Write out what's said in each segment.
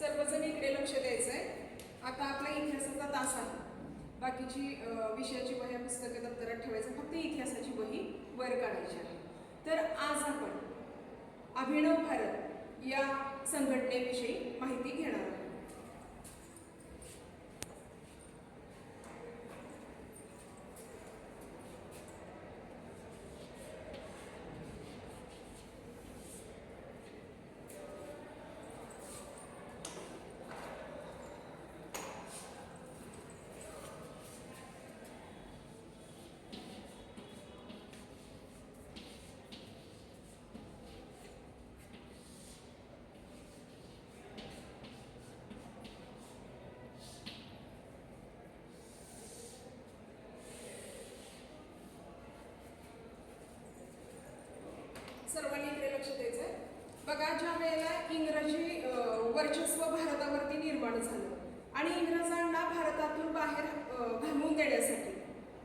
सर्वजण इकडे लक्ष द्यायचं आहे आता आपला इतिहासाचा तास आहे. बाकीची विषयाची वह्या पुस्तकं दप्तरात ठेवायचं फक्त इतिहासाची वही वर काढायची आहे. तर आज आपण अभिनव भारत या संघटनेविषयी माहिती घेणार आहोत सर्वांनी इकडे लक्ष द्यायचंय बघा ज्या वेळेला इंग्रजी वर्चस्व भारतावरती निर्माण झालं आणि इंग्रजांना भारतातून बाहेर घालवून देण्यासाठी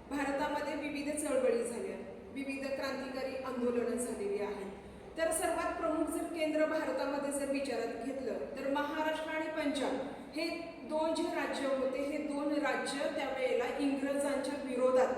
भारतामध्ये विविध चळवळी झाल्या विविध क्रांतिकारी आंदोलनं झालेली आहेत. तर सर्वात प्रमुख जर केंद्र भारतामध्ये जर विचारात घेतलं तर महाराष्ट्र आणि पंजाब हे दोन जे राज्य होते हे दोन राज्य त्यावेळेला इंग्रजांच्या विरोधात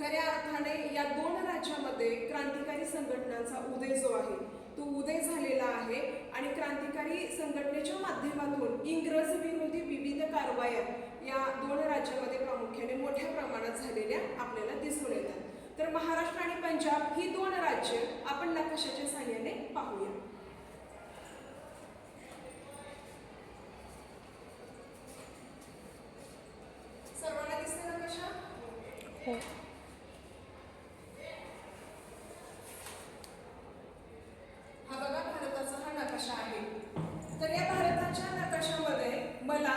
खऱ्या अर्थाने या दोन राज्यामध्ये क्रांतिकारी संघटनांचा उदय जो आहे तो उदय झालेला आहे आणि क्रांतिकारी संघटनेच्या माध्यमातून इंग्रज विरोधी विविध कारवाया या दोन राज्यामध्ये प्रामुख्याने मोठ्या प्रमाणात झालेल्या आपल्याला दिसून येतात. तर महाराष्ट्र आणि पंजाब ही दोन राज्य आपण नकाशाच्या साह्याने पाहूया सर्वांना दिसते नकाशा हो हा बघा भारताचा हा नकाशा आहे तर या भारताच्या नकाशामध्ये मला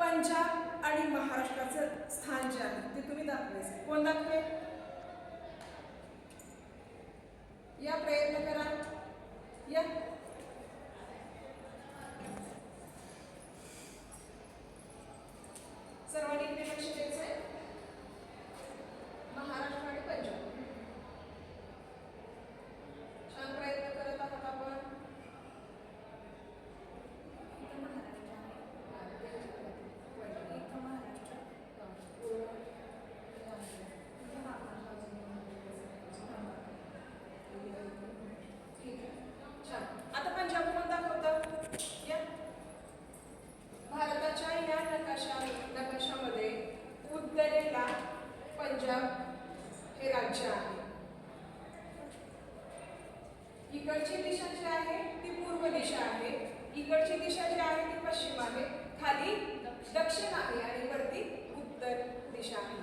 पंजाब आणि महाराष्ट्राचं स्थान जे आहे ते तुम्ही दाखवायचं कोण दाखवेल? या प्रयत्न करा. या सर्वांनी इकडे लक्ष द्यायचंय महाराष्ट्र आणि पंजाब छान प्रयत्न करत आहात आपण छान आता पंजाब कोण दाखवतं या भारताच्या या नकाशा नकाशामध्ये उत्तरेला पंजाब हे राज्य आहे. इकडची दिशा जी आहे ती पूर्व दिशा आहे. इकडची दिशा जी आहे ती पश्चिम आहे. खाली दक्षिण आहे आणि वरती उत्तर दिशा आहे.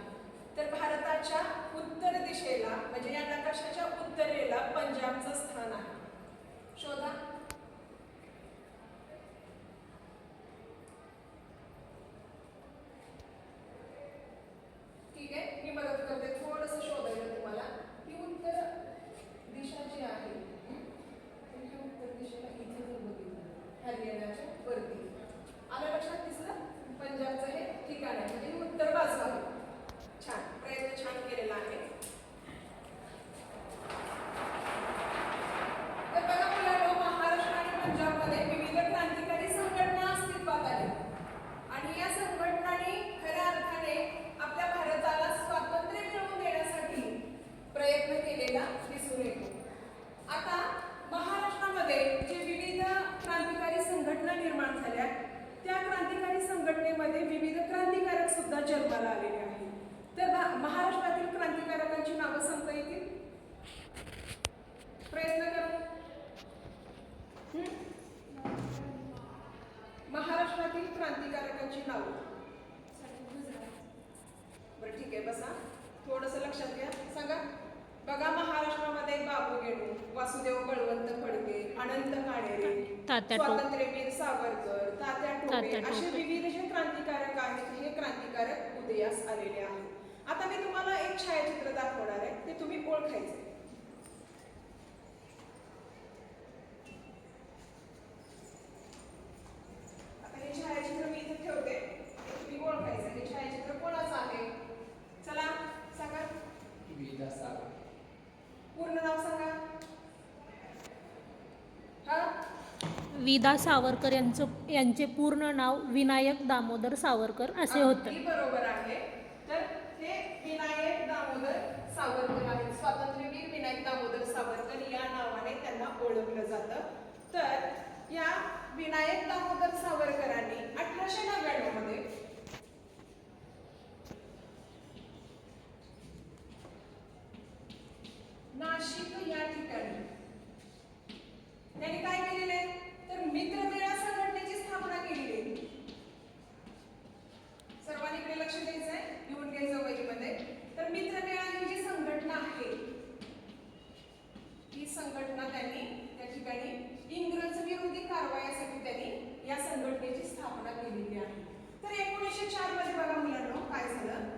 तर भारताच्या उत्तर दिशेला म्हणजे या नकाशाच्या उत्तरेला पंजाबचं स्थान आहे. शोधा ठीक आहे मी मदत करते थोडंसं शोधायला तुम्हाला ही उत्तर दिशा जी आहे हं? तर ही उत्तर दिशेला इथे जर बघितलं हरियाणाच्या वरती आलं लक्षात दिसलं पंजाबचं हे ठिकाण आहे म्हणजे ही उत्तर बाजू आहे छान प्रयत्न छान केलेला आहे तर बघा मुलांनो पंजाबमध्ये विविध क्रांतिकारी संघटना अस्तित्वात आल्या. आणि या संघटनांनी खऱ्या अर्थाने आपल्या भारताला स्वातंत्र्य मिळवून देण्यासाठी प्रयत्न केलेला दिसून येतो. आता महाराष्ट्रामध्ये जे विविध क्रांतिकारी संघटना निर्माण झाल्या त्या क्रांतिकारी संघटनेमध्ये विविध क्रांतिकारक सुद्धा जन्माला आलेले आहेत. तर महाराष्ट्र महाराष्ट्रातील क्रांतिकारकांची नावं सांगता येतील प्रयत्न करा हं? महाराष्ट्रातील क्रांतिकारकांची नावं. बरं ठीक आहे बसा. थोडंसं लक्षात घ्या. सांगा. बघा महाराष्ट्रामध्ये बाबू गेडू वासुदेव बळवंत फडके अनंत काणेरे. स्वातंत्र्यवीर सावरकर तात्या टोपे. असे. विविध जे क्रांतिकारक आहेत हे क्रांतिकारक उदयास आलेले आहेत. आता मी तुम्हाला एक छायाचित्र दाखवणार आहे. ते तुम्ही ओळखायचे आता हे छायाचित्र मी इथे ठेवते हे तुम्ही ओळखायचं हे छायाचित्र कोणाचं आहे चला सांगा विद्यासागर पूर्ण नाव सांगा हा विदा सावरकर यांचं यांचे पूर्ण नाव विनायक दामोदर सावरकर असे होते. बरोबर आहे. तर हे विनायक दामोदर सावरकर आहेत. स्वातंत्र्यवीर विनायक दामोदर सावरकर या नावाने त्यांना ओळखलं जातं. तर या विनायक दामोदर सावरकरांनी अठराशे नव्याण्णवमध्ये नाशिक या ठिकाणी त्यांनी काय केलेलं आहे? मित्रमेळा संघटनेची स्थापना केलेली आहे. सर्वांनी इकडे लक्ष द्यायचं आहे लिहून घ्यायचं तर मित्रमेळा ही जी संघटना आहे ही संघटना त्यांनी त्या ठिकाणी इंग्रज विरोधी कारवायासाठी त्यांनी या संघटनेची स्थापना केलेली आहे. तर एकोणीसशे चारमध्ये बघा मुलांना काय झालं?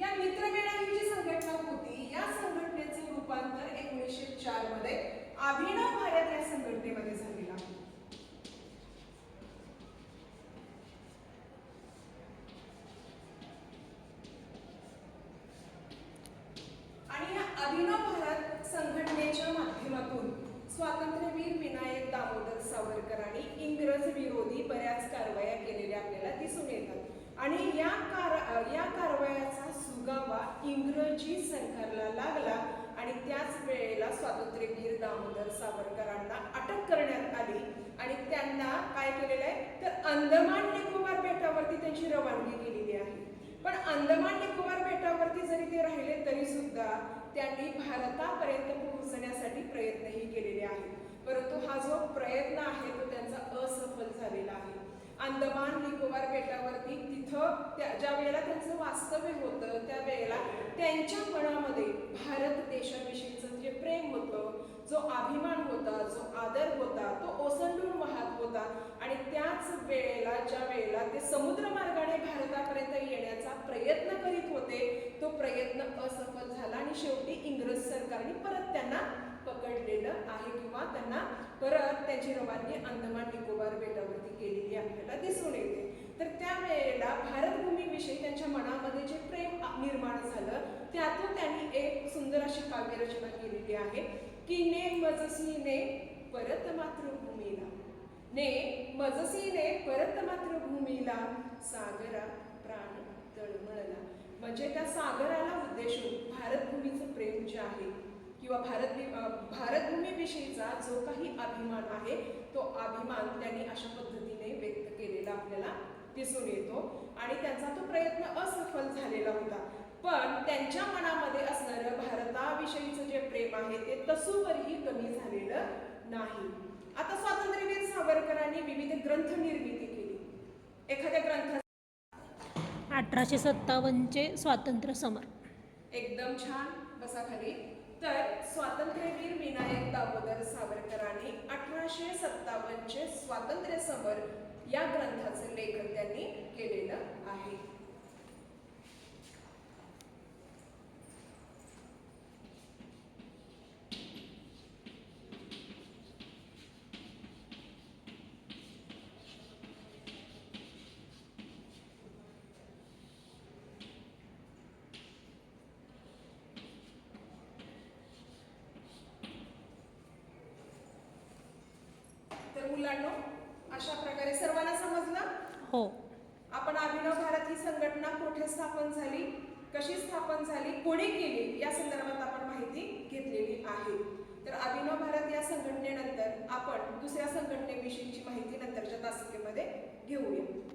या मित्रमेळा ही जी संघटना होती या संघटनेचे रूपांतर एकोणीसशे चारमध्ये अभिनव भारत या संघटनेमध्ये झालेलं आहे आणि या अभिनव भारत संघटनेच्या माध्यमातून स्वातंत्र्यवीर विनायक दामोदर सावरकर आणि इंग्रज विरोधी बऱ्याच कारवाया केलेल्या आपल्याला दिसून येतात आणि या कार या कारवायाचा सुगावा इंग्रजी सरकारला लागला आणि त्याच वेळेला स्वातंत्र्यवीर दामोदर सावरकरांना अटक करण्यात आली. आणि त्यांना काय केलेलं आहे? तर अंदमान निकोबार बेटावरती त्यांची रवानगी केलेली आहे. पण अंदमान निकोबार बेटावरती जरी ते राहिले तरी सुद्धा त्यांनी भारतापर्यंत पोहोचण्यासाठी प्रयत्नही केलेले आहेत. परंतु हा जो प्रयत्न आहे तो त्यांचा असफल झालेला आहे. अंदमान निकोबार बेटावरती तिथं त्या ज्या वेळेला त्यांचं वास्तव्य होतं त्या वेळेला त्यांच्या मनामध्ये भारत देशाविषयीचं जे प्रेम होतं जो अभिमान होता जो आदर होता तो ओसंडून वाहत होता. आणि त्याच वेळेला ज्या वेळेला ते समुद्र मार्गाने भारतापर्यंत येण्याचा प्रयत्न करीत होते तो प्रयत्न असफल झाला आणि शेवटी इंग्रज सरकारने परत त्यांना पकडलेलं आहे किंवा त्यांना परत त्याची रवानगी अंदमान निकोबार बेटावरती केलेली आपल्याला दिसून येते. तर त्यावेळेला भारतभूमीविषयी त्यांच्या मनामध्ये जे प्रेम निर्माण झालं त्यातून त्यांनी एक सुंदर अशी काव्यरचना केलेली आहे की ने मजसीने परत मातृभूमीला. ने मजसीने परत मातृभूमीला सागरा प्राण तळमळला. म्हणजे त्या सागराला उद्देशून भारतभूमीचं प्रेम जे आहे किंवा भारत भारतभूमीविषयीचा जो काही अभिमान आहे तो अभिमान त्यांनी अशा पद्धतीने व्यक्त केलेला आपल्याला दिसून येतो. आणि त्यांचा तो प्रयत्न असफल झालेला होता. पण त्यांच्या मनामध्ये असणारं भारताविषयीचं जे प्रेम आहे ते तसूवरही कमी झालेलं नाही. आता स्वातंत्र्यवीर सावरकरांनी विविध ग्रंथ निर्मिती केली. एखाद्या ग्रंथ अठराशे सत्तावन्नचे स्वातंत्र्य समर. एकदम छान बसा खाली. तर स्वातंत्र्यवीर विनायक दामोदर सावरकरांनी अठराशे सत्तावन्नचे स्वातंत्र्य समर या ग्रंथाचे लेखन त्यांनी केलेलं आहे तर मुलांनो अशा प्रकारे सर्वांना समजलं? हो. आपण अभिनव भारत ही संघटना कुठे स्थापन झाली? कशी स्थापन झाली? कोणी केली? या संदर्भात आपण माहिती घेतलेली आहे. तर अभिनव भारत या संघटनेनंतर आपण दुसऱ्या संघटनेविषयीची माहिती नंतरच्या तासिकेमध्ये घेऊया.